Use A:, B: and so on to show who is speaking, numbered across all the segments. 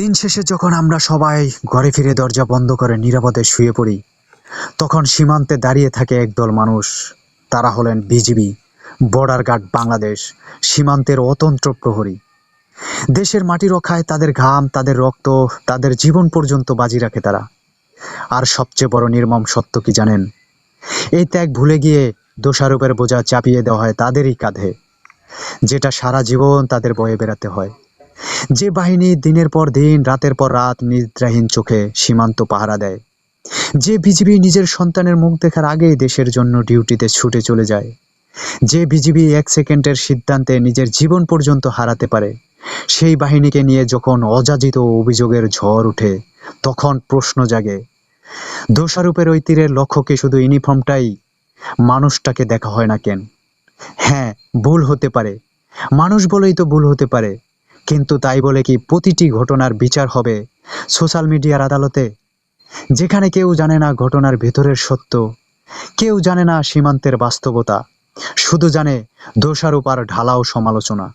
A: দিন শেষে যখন আমরা সবাই ঘরে ফিরে দরজা বন্ধ করে নিরাপদে শুয়ে পড়ি, তখন সীমান্তে দাঁড়িয়ে থাকে একদল মানুষ। তারা হলেন বিজিবি, বর্ডার গার্ড বাংলাদেশ, সীমান্তের অতন্ত্র প্রহরী। দেশের মাটি রক্ষায় তাদের ঘাম, তাদের রক্ত, তাদের জীবন পর্যন্ত বাজি রাখে তারা। আর সবচেয়ে বড় নির্মম সত্য কি জানেন? এই ত্যাগ ভুলে গিয়ে দোষারোপের বোঝা চাপিয়ে দেওয়া হয় তাদেরই কাঁধে, যেটা সারা জীবন তাদের বয়ে বেড়াতে হয়। যে বাহিনী দিনের পর দিন, রাতের পর রাত নিদ্রাহীন চোখে সীমান্ত পাহারা দেয়। যে বিজিবি নিজের সন্তানের মুখ দেখার আগেই দেশের জন্য ডিউটিতে ছুটে চলে যায়। যে বিজিবি এক সেকেন্ডের সিদ্ধান্তে নিজের জীবন পর্যন্ত হারাতে পারে, সেই বাহিনীকে নিয়ে যখন অযাচিত অভিযোগের ঝড় ওঠে তখন প্রশ্ন জাগে, দোষারূপের ওই তীরের লক্ষ্য কি শুধু ইউনিফর্মটাই? মানুষটাকে দেখা হয় না কেন? হ্যাঁ ভুল হতে পারে। মানুষ বলেই তো ভুল হতে পারে। কিন্তু তাই বলে কি প্রতিটি ঘটনার বিচার হবে সোশ্যাল মিডিয়ার আদালতে? যেখানে কেউ জানে না ঘটনার ভেতরের সত্য, কেউ জানে না সীমান্তের বাস্তবতা, শুধু জানে দোষারোপ আর ঢালাও সমালোচনা।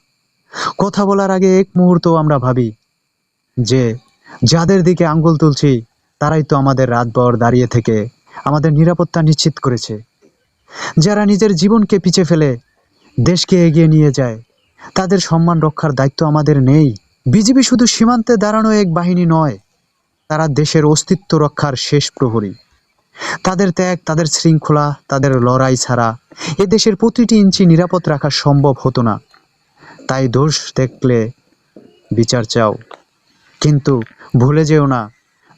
A: কথা বলার আগে এক মুহূর্ত আমরা ভাবি যে, যাদের দিকে আঙ্গুল তুলছি, তারাই তো আমাদের রাতভর দাঁড়িয়ে থেকে আমাদের নিরাপত্তা নিশ্চিত করেছে। যারা নিজের জীবনকে পিছে ফেলে, দেশকে এগিয়ে নিয়ে যায় তাদের সম্মান রক্ষার দায়িত্ব আমাদের নেই। বিজিবি শুধু সীমান্তে দাঁড়ানো এক বাহিনী নয়, তারা দেশের অস্তিত্ব রক্ষার শেষ প্রহরী। তাদের ত্যাগ, তাদের শৃঙ্খলা, তাদের লড়াই ছাড়া এ দেশের প্রতিটি ইঞ্চি নিরাপদ রাখা সম্ভব হতো না। তাই দোষ দেখলে বিচার চাও। কিন্তু ভুলে যেও না,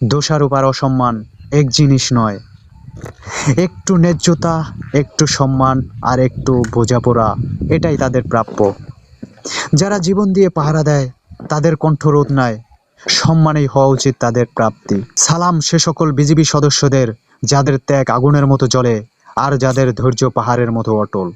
A: দোষারোপ আর অসম্মান এক জিনিস নয়। একটু ন্যায্যতা, একটু সম্মান আর একটু বোঝাপড়া, এটাই তাদের প্রাপ্য। যারা জীবন দিয়ে পাহারা দেয়, তাদের কণ্ঠরোধ নাই। সম্মানেই হওয়া উচিত তাদের প্রাপ্তি। সালাম সে সকল বিজিবি সদস্যদের, যাদের ত্যাগ আগুনের মতো জ্বলে, আর যাদের ধৈর্য পাহাড়ের মতো অটল।